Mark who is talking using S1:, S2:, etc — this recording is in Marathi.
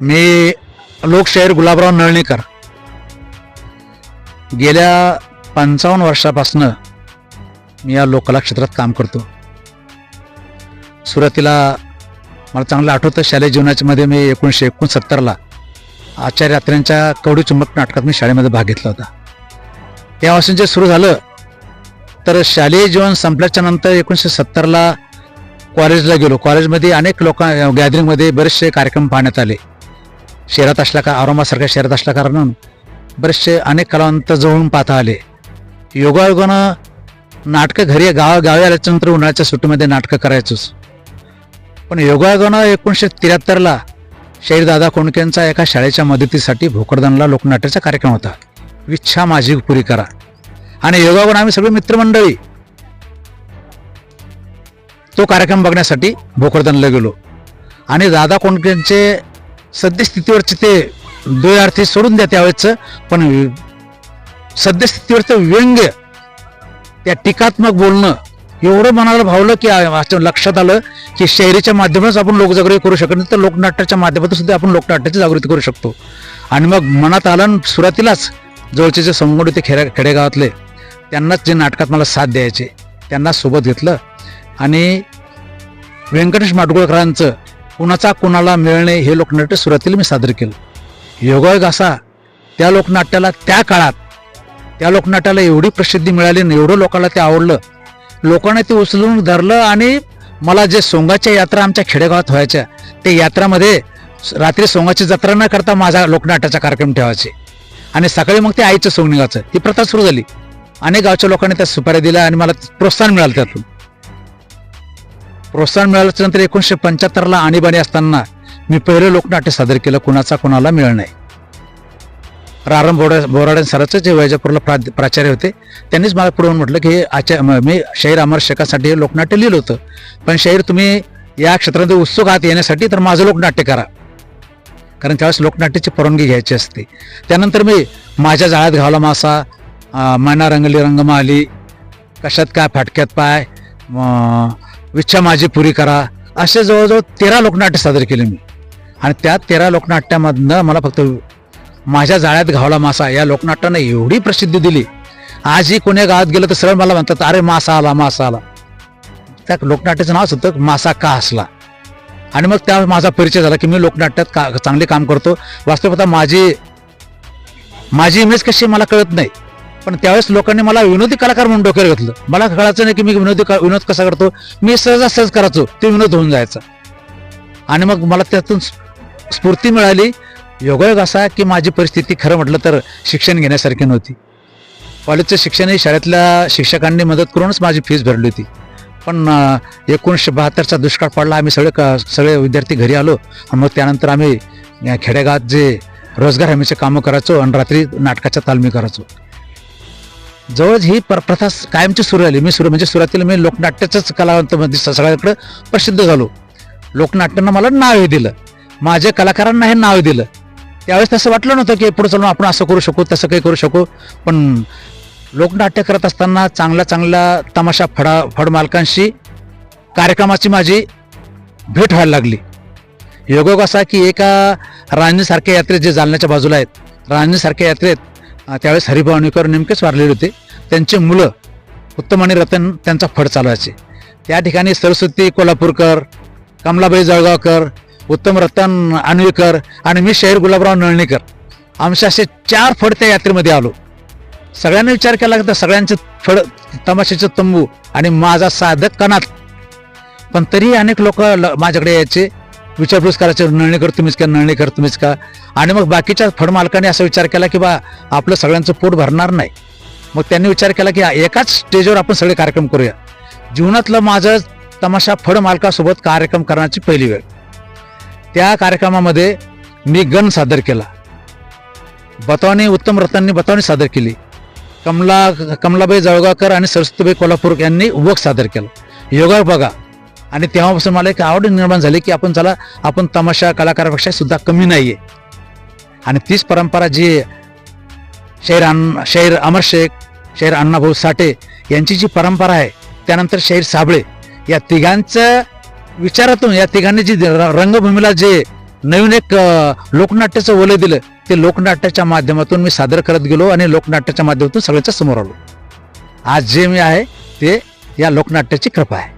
S1: मी लोकशाहीर गुलाबराव नळणीकर. गेल्या पंचावन्न वर्षापासनं मी या लोककला क्षेत्रात काम करतो. सुरुवातीला मला चांगलं आठवतं शालेय जीवनाच्यामध्ये मी एकोणीसशे एकोणसत्तरला आचार्य यात्र्यांच्या कवडी चुंबक नाटकात मी शाळेमध्ये भाग घेतला होता. तेव्हापासून जे सुरू झालं तर शालेय जीवन संपल्याच्या नंतर एकोणीसशे सत्तरला कॉलेजला गेलो. कॉलेजमध्ये अनेक लोक गॅदरिंगमध्ये बरेचसे कार्यक्रम पाहण्यात आले. शहरात असल्या का औरंगाबादसारख्या शहरात असल्या कारणानं बरेचसे अनेक कलावंत जवळून पाहता आले. योगायोगानं नाटकं घरी गावा गावी आल्याच्यानंतर उन्हाळ्याच्या सुट्टीमध्ये नाटकं करायचोच. पण योगायोगानं एकोणीसशे त्र्याहत्तरला शहीरदादा कोंडकेंचा एका शाळेच्या मदतीसाठी भोकरदनला लोकनाट्याचा कार्यक्रम होता. इच्छा माझी पुरी करा. आणि योगायोगानं आम्ही सगळे मित्रमंडळी तो कार्यक्रम बघण्यासाठी भोकरदनला गेलो. आणि दादा कोंडकेंचे सद्यस्थितीवरचे ते द्वयार्थी सोडून द्या त्यावेळेचं पण सद्यस्थितीवरचं व्यंग्य त्या टीकात्मक बोलणं एवढं मनाला भावलं की असं लक्षात आलं की शहरीच्या माध्यमातच आपण लोकजागृती करू शकत नाही तर लोकनाट्याच्या माध्यमातून सुद्धा आपण लोकनाट्याची जागृती करू शकतो. आणि मग मनात आलं आणि सुरुवातीलाच जवळचे जे संगड होते खेड्या खेडेगावातले त्यांनाच जे नाटकात मला साथ द्यायचे त्यांना सोबत घेतलं. आणि व्यंकटेश माडगुळकरांचं कुणाचा कुणाला मिळणे हे लोकनाट्य सुरुवातीला मी सादर केलं. योगायोग असा त्या लोकनाट्याला त्या काळात त्या लोकनाट्याला एवढी प्रसिद्धी मिळाली आणि एवढं लोकांना ते आवडलं. लोकांना ते उचलून धरलं आणि मला जे सोंगाच्या यात्रा आमच्या खेडेगावात व्हायच्या ते यात्रामध्ये रात्री सोंगाची जत्रा न करता माझा लोकनाट्याचा कार्यक्रम ठेवायचे. आणि सकाळी मग ते आईचं सोंग निघायचं. ही प्रथा सुरू झाली. अनेक गावच्या लोकांनी त्या सुपाऱ्या दिल्या आणि मला प्रोत्साहन मिळालं त्यातून. प्रोत्साहन मिळाल्याच्या एकोणीसशे पंच्याहत्तरला आणीबाणी असताना मी पहिलं लोकनाट्य सादर केलं. कुणाचा कुणाला मिळ नाही. रारम बोरा बोराडे सराचं जे वैजापूरला प्रा प्राचार्य होते त्यांनीच मला पुढे म्हटलं की आचार मी शाहीर अमर शेखासाठी हे लोकनाट्य लिहिलं होतं. पण शाहीर तुम्ही या क्षेत्रामध्ये उत्सुक आहात येण्यासाठी तर माझं लोकनाट्य करा. कारण त्यावेळेस लोकनाट्याची परवानगी घ्यायची असते. त्यानंतर मी माझ्या जाळ्यात घावला मासा माना मैना रंगली रंगमाली कशात काय फाटक्यात पाय विच्छा माझी पुरी करा. असे जवळजवळ तेरा लोकनाट्य सादर केले मी. आणि त्या तेरा लोकनाट्यामधनं मला फक्त माझ्या जाळ्यात घावला मासा. या लोकनाट्यानं एवढी प्रसिद्धी दिली. आजही कोण्या गावात गेलं तर सरळ मला म्हणतात अरे मासा आला मासा आला. त्या लोकनाट्याचं नावच होतं मासा का असला? आणि मग त्या माझा परिचय झाला की मी लोकनाट्यात का चांगले काम करतो. वास्तवता माझी माझी इमेज कशी मला कळत नाही. पण त्यावेळेस लोकांनी मला विनोदी कलाकार म्हणून डोक्यावर घेतलं. मला कळायचं नाही की मी विनोदी विनोद कसा करतो. मी सहजासहज करायचो ते विनोद होऊन जायचा. आणि मग मला त्यातून स्फूर्ती मिळाली. योगायोग असा की माझी परिस्थिती खरं म्हटलं तर शिक्षण घेण्यासारखी नव्हती. कॉलेजचं शिक्षणही शाळेतल्या शिक्षकांनी मदत करूनच माझी फीस भरली होती. पण एकोणीसशे बहात्तरचा दुष्काळ पडला. आम्ही सगळे क- सगळे विद्यार्थी घरी आलो. मग त्यानंतर आम्ही खेडेगावात जे रोजगार हमीचे कामं करायचो आणि रात्री नाटकाच्या तालमी करायचो. जवळ ही पर प्रथा कायमची सुरू झाली. मी सुरू म्हणजे सुरुवातीला मी लोकनाट्याचंच कलावंत म्हणजे मध्ये सगळ्याकडे प्रसिद्ध झालो. लोकनाट्यानं मला नावही दिलं. माझ्या कलाकारांना हे नाव दिलं. त्यावेळेस तसं वाटलं नव्हतं की पुढे चालून आपण असं करू शकू तसं काही करू शकू. पण लोकनाट्य करत असताना चांगल्या चांगल्या तमाशा फडा फड मालकांशी कार्यक्रमाची माझी भेट व्हायला लागली. योगायोग असा की एका रांजणीसारख्या यात्रेत जे जालन्याच्या बाजूला आहेत रांजणीसारख्या यात्रेत त्यावेळेस हरिभवानीकर नेमकेच वारलेले होते. त्यांचे मुलं उत्तम आणि रतन त्यांचा फड चालवायचे. त्या ठिकाणी सरस्वती कोल्हापूरकर कमलाबाई जळगावकर उत्तम रतन आणवीकर आणि मी शहीर गुलाबराव नळणीकर आमचे असे चार फड त्या यात्रेमध्ये आलो. सगळ्यांनी विचार केला तर सगळ्यांचे फड तमाशाचे तंबू आणि माझा साधक कणात. पण तरीही अनेक लोक माझ्याकडे यायचे. विचारपूस करायचे नळणीकर तुम्हीच का नळणीकर तुम्हीच का? आणि मग बाकीच्या फडमालकाने असा विचार केला की बा आपलं सगळ्यांचं पोट भरणार नाही. मग त्यांनी विचार केला की एकाच स्टेजवर आपण सगळे कार्यक्रम करूया. जीवनातलं माझं तमाशा फडमालकासोबत कार्यक्रम करण्याची पहिली वेळ. त्या कार्यक्रमामध्ये मी गण सादर केला. बतवानी उत्तम रत्नांनी बतवानी सादर केली. कमला कमलाबाई जळगावकर आणि सरस्वतीबाई कोल्हापूर यांनी वक सादर केलं. योगा बघा आणि तेव्हापासून मला एक आवड निर्माण झाली की आपण चला आपण तमाशा कलाकारापेक्षा सुद्धा कमी आहे आणि तीच परंपरा जी शहीर अन्न शहीर अमर शेख शहीर अण्णाभाऊ साठे यांची जी परंपरा आहे त्यानंतर शहीर साबळे या तिघांचं विचारातून या तिघांनी जी र- रंगभूमीला जे नवीन एक लोकनाट्याचं वलय दिलं ते लोकनाट्याच्या माध्यमातून मी सादर करत गेलो आणि लोकनाट्याच्या माध्यमातून सगळ्यांच्या समोर आलो. आज जे मी आहे ते या लोकनाट्याची कृपा आहे.